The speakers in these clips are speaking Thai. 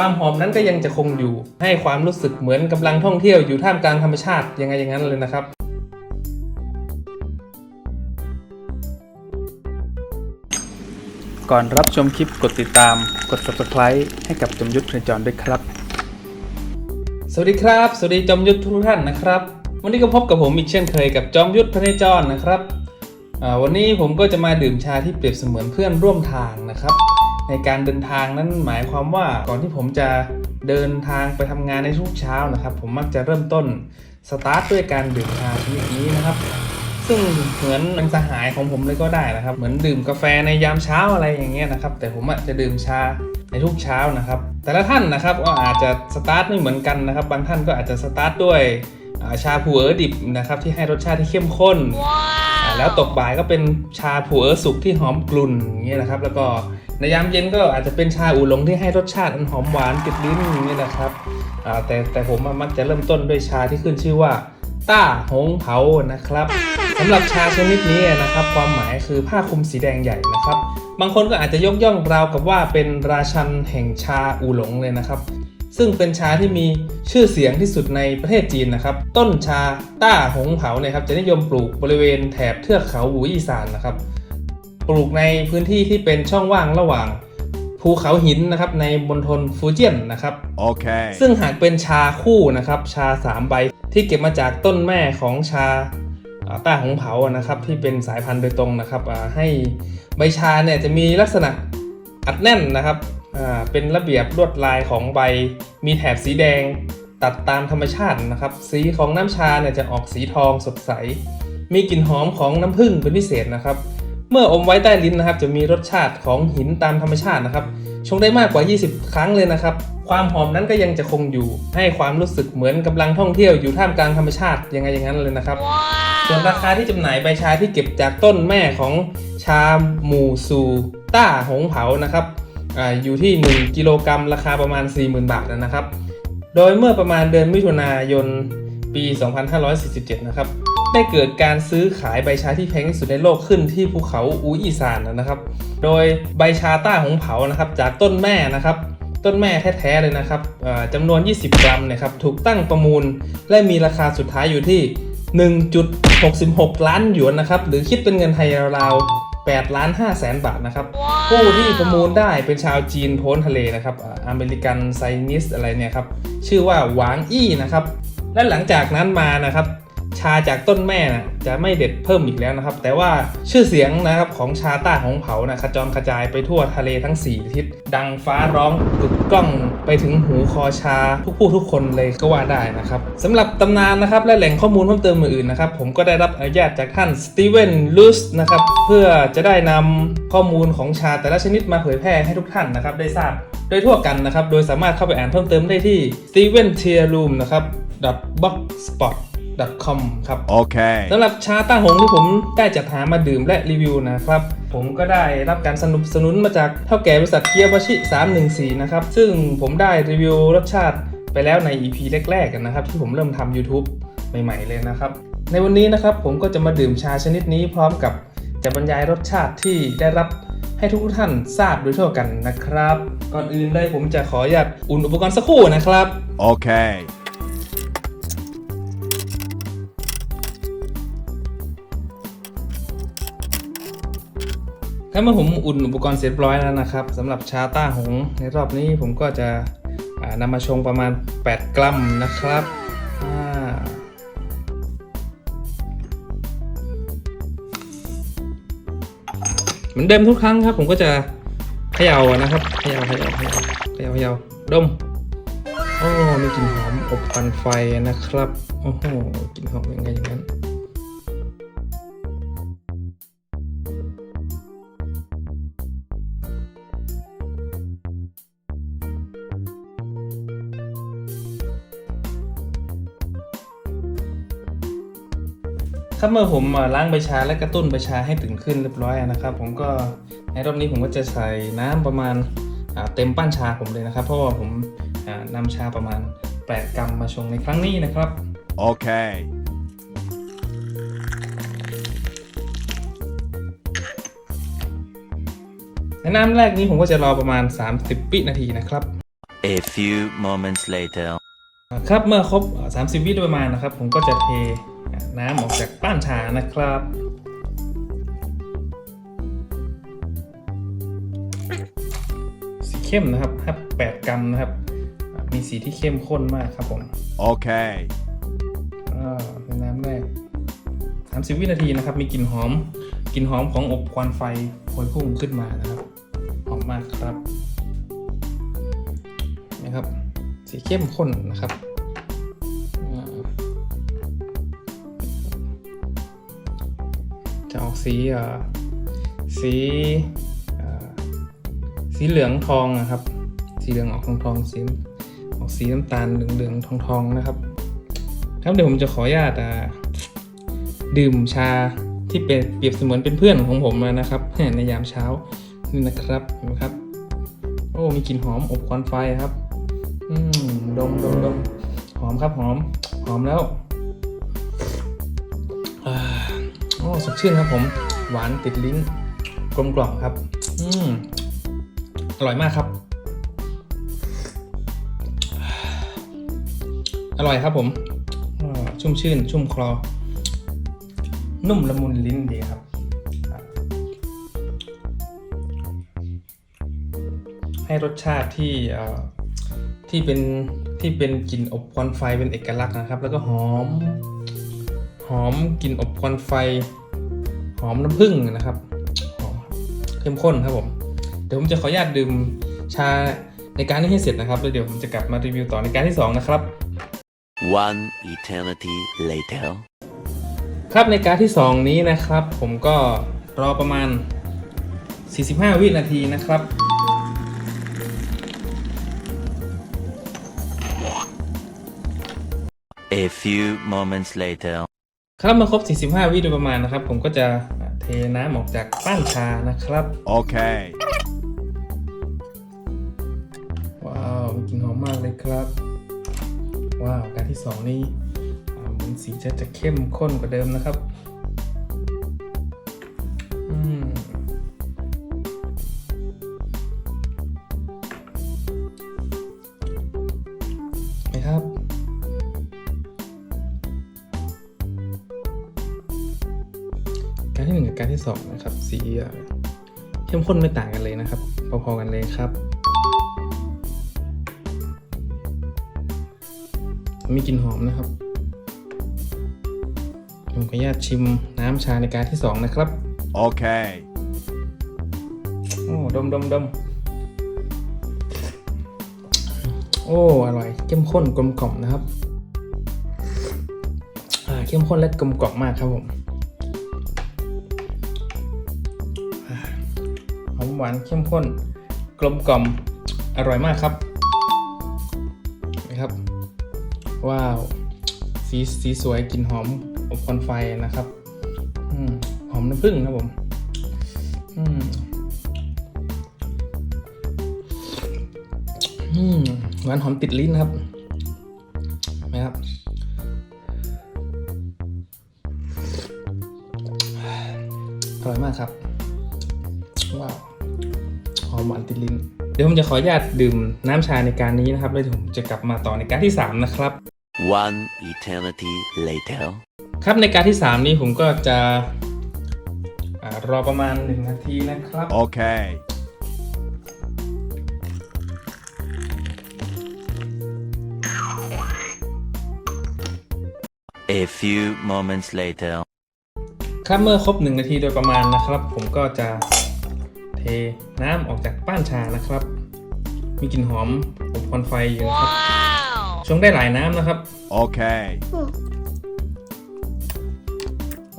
ความหอมนั้นก็ยังจะคงอยู่ ให้ความรู้สึกเหมือนกำลังท่องเที่ยวอยู่ท่ามกลางธรรมชาติยังไงอย่างนั้นเลยนะครับก่อนรับชมคลิปกดติดตาม กด subscribe ให้กับจมยุทธเพลจรด้วยครับ สวัสดีครับ สวัสดีจอมยุทธทุกท่านนะครับ วันนี้ก็พบกับผมอีกเช่นเคยกับจอมยุทธพระเนจรนะครับอ่าวันนี้ผมก็จะมาดื่มชาที่เปรียบเสมือนเพื่อนร่วมทางนะครับ ในการเดินทางนั้นหมายความว่าก่อนที่ผมจะเดินทางไปทำงานในทุกเช้านะครับ ผมมักจะเริ่มต้นสตาร์ทด้วยการดื่มชาชนิดนี้นะครับ ซึ่งเหมือนเป็นสหายของผมเลยก็ได้นะครับ เหมือนดื่มกาแฟในยามเช้าอะไรอย่างเงี้ยนะครับ แต่ผมอะจะดื่มชาในทุกเช้านะครับ แต่ละท่านนะครับก็อาจจะสตาร์ทไม่เหมือนกันนะครับ บางท่านก็อาจจะสตาร์ทด้วยอ่าชาผูเอ๋อดิบนะครับที่ให้รสชาติที่เข้มข้นอ่าแล้วตกบ่ายก็เป็นชาผูเอ๋อสุกที่หอมกลุ่นอย่างเงี้ยนะครับ แล้วก็ ในยามเย็นก็อาจจะเป็นชาอูหลงที่ให้รสชาติอันหอมหวานติดลิ้นอย่างนี้นะครับแต่แต่ผมมักจะเริ่มต้นด้วยชาที่ขึ้นชื่อว่าต้าหงเผานะครับสำหรับชาชนิดนี้นะครับ ความหมายคือผ้าคลุมสีแดงใหญ่นะครับ บางคนก็อาจจะยกย่องราวกับว่าเป็นราชันแห่งชาอูหลงเลยนะครับ ซึ่งเป็นชาที่มีชื่อเสียงที่สุดในประเทศจีนนะครับ ต้นชาต้าหงเผาเนี่ยครับจะนิยมปลูกบริเวณแถบเทือกเขาหูอีสานนะครับ ปลูกในพื้นที่ที่เป็นช่องว่างระหว่างภูเขาหินนะครับในมณฑลฟูเจียนนะครับ Okay. ซึ่งหากเป็นชาคู่นะครับชา 3 ใบที่เก็บมาจากต้นแม่ของชาอ่าต้าหงเผาอะนะครับที่เป็นสายพันธุ์โดยตรงนะครับอ่าให้ใบชาเนี่ยจะมีลักษณะอัดแน่นนะครับอ่าเป็นระเบียบลวดลายของใบ มีแถบสีแดงตัดตามธรรมชาตินะครับ สีของน้ำชาเนี่ยจะออกสีทองสดใส มีกลิ่นหอมของน้ำผึ้งเป็นพิเศษนะครับ เมื่ออมไว้ใต้ลิ้นนะครับ จะมีรสชาติของหินตามธรรมชาตินะครับ ชงได้มากกว่า 20 ครั้งเลยนะครับ ความหอมนั้นก็ยังจะคงอยู่ ให้ความรู้สึกเหมือนกำลังท่องเที่ยวอยู่ท่ามกลางธรรมชาติยังไงอย่างนั้นเลยนะครับ ส่วนราคาที่จำหน่ายใบชาที่เก็บจากต้นแม่ของชาหมูซูต้าหงเผานะครับอาอยู่ที่ 1 กิโลกรัมราคาประมาณ 40,000 บาทนะครับ โดยเมื่อประมาณเดือนมิถุนายนปี 2547 นะครับ ได้เกิดการซื้อขายใบชาที่แพงที่สุดในโลกขึ้นที่ภูเขาอูอีสานนะครับ โดยใบชาต้าหงเผานะครับ จากต้นแม่นะครับต้นแม่แท้ๆเลยนะครับเอ่อจำนวน 20 กรัมเนะครับถูกตั้งประมูล และมีราคาสุดท้ายอยู่ที่ 1.66 ล้านหยวนนะครับหรือคิดเป็นเงินไทยราวๆ8ล้าน5แสนบาทนะครับผู้ที่ประมูลได้เป็นชาวจีนโพ้นทะเลนะครับอ่าอเมริกันไซนิสอะไรเนี่ยครับชื่อว่าหวางอี้นะครับและหลังจากนั้นมานะครับ ชาจากต้นแม่นะจะไม่เด็ดเพิ่มอีกแล้วนะครับ แต่ว่าชื่อเสียงนะครับของชาต้าของเผานะขจรกระจายไปทั่วทะเลทั้ง 4 ทิศ ดังฟ้าร้องกึกก้องไปถึงหูคอชาทุกผู้ทุกคนเลยก็ว่าได้นะครับสำหรับตำนานนะครับและแหล่งข้อมูลเพิ่มเติมอื่นๆนะครับผมก็ได้รับอนุญาตจากท่านสตีเวนลูสนะครับเพื่อจะได้นำข้อมูลของชาแต่ละชนิดมาเผยแพร่ให้ทุกท่านนะครับได้ทราบโดยทั่วกันนะครับ โดยสามารถเข้าไปอ่านเพิ่มเติมได้ที่ Steven t i e r Room นะครับ .blogspot com ครับ Okay. สำหรับชาต้าหงที่ผมได้จัดหามาดื่มและรีวิวนะครับ ผมก็ได้รับการสนับสนุนมาจากเท่าแก่บริษัทเกียร์บาชิ 314 นะครับ ซึ่งผมได้รีวิวรสชาติไปแล้วใน EP แรกๆกันนะครับ ที่ผมเริ่มทำ YouTube ใหม่ๆเลยนะครับ ในวันนี้นะครับผมก็จะมาดื่มชาชนิดนี้พร้อมกับจะบรรยายรสชาติที่ได้รับให้ทุกท่านทราบโดยทั่วกันนะครับ ก่อนอื่นเลยผมจะขออนุญาตอุ่นอุปกรณ์สักครู่นะครับ Okay. ค รับเมื่อผมอุ่นอุปกรณ์เสร็จเรียบร้อยแล้วนะครับสำหรับชาต้าหงในรอบนี้ผมก็จะนำมาชงประมาณ 8 กรัมนะครับเหมือนเดิมทุกครั้งครับ ผมก็จะเขย่านะครับเขย่าเขย่าเขย่าเขย่าเขย่าดมโอ้มีกลิ่นหอมอบควันไฟนะครับโอ้โหกลิ่นหอมยังไงอย่างนั้น ครับเมื่อผมอ่าล้างใบชาและกระตุ้นใบชาให้ตื่นขึ้นเรียบร้อยนะครับ ผมก็ในรอบนี้ผมก็จะใส่น้ำประมาณอ่าเต็มป้านชาผมเลยนะครับ เพราะว่าผมอ่านำชาประมาณ 8 กรัมมาชงในครั้งนี้นะครับ Okay. ในน้ำแรกนี้ผมก็จะรอประมาณ 30 วินาทีนะครับ A few moments later. ครับเมื่อครบเอ่อ30 วิโดยประมาณนะครับ ผมก็จะเท น้ำออกจากป้านชานะครับ สีเข้มนะครับ58กรัมนะครับอะมีสีที่เข้มข้นมากครับผม Okay. อ่าในน้ำแรก30 วินาทีนะครับ มีกลิ่นหอมกลิ่นหอมของอบควันไฟพวยพุ่งขึ้นมานะครับ หอมมากครับนะครับ สีเข้มข้นนะครับ สีอ่าสีอ่าสีเหลืองทองนะครับ สีเหลืองออกทองทองสีออกสีน้ำตาลเหลืองเหลืองทองทองนะครับครับเดี๋ยวผมจะขออนุญาตดื่มชาที่เป็นเปรียบเสมือนเป็นเพื่อนของผมมานะครับ ในยามเช้านี่นะครับเห็นไหมครับ โอ้มีกลิ่นหอมอบควันไฟครับ อืมดมดมดมหอมครับหอม หอมแล้ว โอ้สดชื่นครับผมหวานติดลิ้นกลมกล่อมครับ อืมอร่อยมากครับ อร่อยครับผมชุ่มชื่น ชุ่มคลอ นุ่มละมุนลิ้นดีครับ ให้รสชาติที่ที่เป็นที่เป็นกลิ่นอบควันไฟเป็นเอกลักษณ์นะครับ แล้วก็หอม หอมกลิ่นอบควันไฟ หอมน้ำผึ้งนะครับหอมครับเข้มข้นครับผม เดี๋ยวผมจะขออนุญาตดื่มชาในการนี้ให้เสร็จนะครับแล้วเดี๋ยวผมจะกลับมารีวิวต่อในการที่สองนะครับ One eternity later. ครับในการที่ 2 นี้นะครับ ผมก็รอประมาณ 45 วินาทีนะครับ A few moments later. ครับเมื่อครบ 45 วิโดยประมาณนะครับ ผมก็จะเทน้ำออกจากป้านชานะครับ Okay. ว้าวมีกลิ่นหอมมากเลยครับ ว้าว การที่ 2 นี้อ่าเหมือนสีจะจะเข้มข้นกว่าเดิมนะครับ การที่หนึ่งกับการที่สองนะครับสีเอ่อเข้มข้นไม่ต่างกันเลยนะครับ พอๆกันเลยครับ มีกลิ่นหอมนะครับผมขออนุญาตชิมน้ำชาในการที่สองนะครับ Okay. โอ้ดมดมดมโอ้ อร่อย เข้มข้นกลมกล่อมนะครับอ่าเข้มข้นและกลมกล่อมมากครับผม หวานเข้มข้น กลมกล่อมอร่อยมากครับนะครับ ว้าวสีสีสวยกลิ่นหอมอบควันไฟนะครับอหอมน้ำผึ้งครับผมอืมหวานหอมติดลิ้นครับนะครับ อร่อยมากครับ ลิ้นเดี๋ยวผมจะขออนุญาตดื่มน้ำชาในการนี้นะครับแล้วเดี๋ยวผมจะกลับมาต่อในการที่ 3 นะครับ One eternity later. ครับในการที่ 3 นี้ผมก็จะอารอประมาณ 1 นาทีนะครับ Okay. A few moments later. ครับเมื่อครบ 1 นาทีโดยประมาณนะครับ ผมก็จะเท น้ำออกจากป้านชานะครับ มีกลิ่นหอมอบควันไฟอยู่นะครับ ชงได้หลายน้ำนะครับ Okay.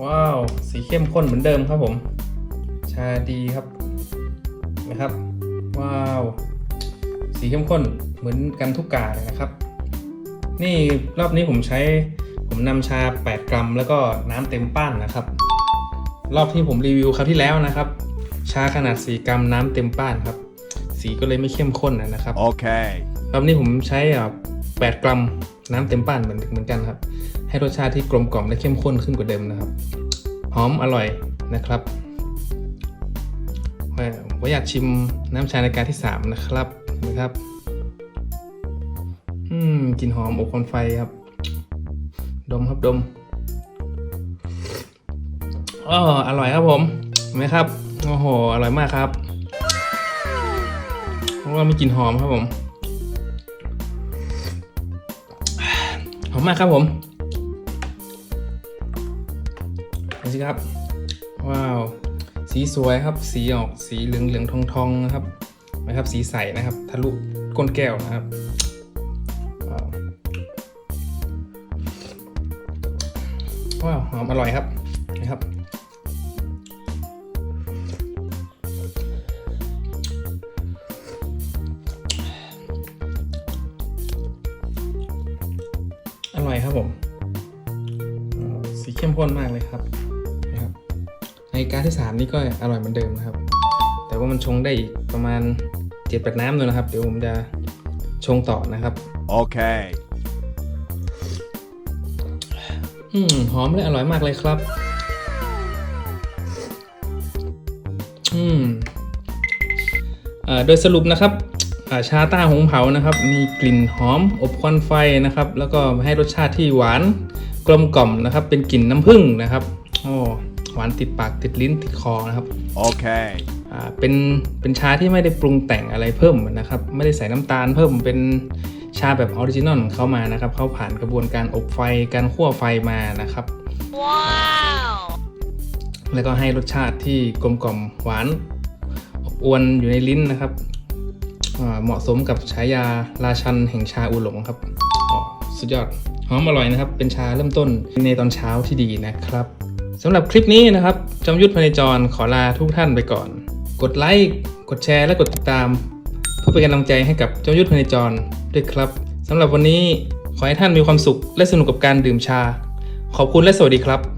ว้าว สีเข้มข้นเหมือนเดิมครับผม ชาดีครับ นะครับ ว้าว สีเข้มข้นเหมือนกันทุกกาเลยนะครับ นี่รอบนี้ผมใช้ผมนำชา 8 กรัม แล้วก็น้ำเต็มป้านนะครับ รอบที่ผมรีวิวคราวที่แล้วนะครับ ชาขนาด 4 กรัมน้ำเต็มป้านครับ สีก็เลยไม่เข้มข้นนะครับ Okay. รอบนี้ผมใช้อ่า8กรัมน้ำเต็มป้านเหมือนเหมือนกันครับ ให้รสชาติที่กลมกล่อมและเข้มข้นขึ้นกว่าเดิมนะครับ หอมอร่อยนะครับเอ่อผมอยากชิมน้ำชาในการที่ 3 นะครับนะครับ อืมกลิ่นหอมอบควันไฟครับ ดมครับดมอ๋ออร่อยครับผมเห็นไหมครับ โอ้โห อร่อยมากครับเพราะว่ามีกลิ่นหอมครับผม หอมมากครับผมดูสิครับ ว้าว สีสวยครับ สีออกสีเหลืองเหลืองทองทองนะครับ นะครับ สีใสนะครับ ทะลุก้นแก้วนะครับว้าวว้าวหอมอร่อยครับนะครับ ข้มข้นมากเลยครับนะครับ ในการที่ 3 นี่ก็อร่อยเหมือนเดิมนะครับ แต่ว่ามันชงได้อีกประมาณ7จ็ดแปดน้ำเลยนะครับ เดี๋ยวผมจะชงต่อนะครับ Okay. อืมหอมและอร่อยมากเลยครับ อืมอ่าโดยสรุปนะครับอ่าชาต้าหงเผานะครับ มีกลิ่นหอมอบควันไฟนะครับ แล้วก็ให้รสชาติที่หวาน กลมกล่อมนะครับ เป็นกลิ่นน้ำผึ้งนะครับโอ้หวานติดปากติดลิ้นติดคอนะครับ Okay. อ่าเป็นเป็นชาที่ไม่ได้ปรุงแต่งอะไรเพิ่มนะครับ ไม่ได้ใส่น้ำตาลเพิ่มเป็นชาแบบออริจินอลของเขามานะครับเขาผ่านกระบวนการอบไฟการคั่วไฟมานะครับแล้วก็ให้รสชาติที่กลมกล่อมหวานอบอวนอยู่ในลิ้นนะครับอ่าเหมาะสมกับฉายาราชันแห่งชาอูหลงครับอ๋อสุดยอด หอมอร่อยนะครับ เป็นชาเริ่มต้นในตอนเช้าที่ดีนะครับสำหรับคลิปนี้นะครับจอมยุทธพเนจรขอลาทุกท่านไปก่อน กดไลค์กดแชร์และกดติดตาม เพื่อเป็นกำลังใจให้กับจอมยุทธพเนจรด้วยครับสำหรับวันนี้ขอให้ท่านมีความสุขและสนุกกับการดื่มชา ขอบคุณและสวัสดีครับ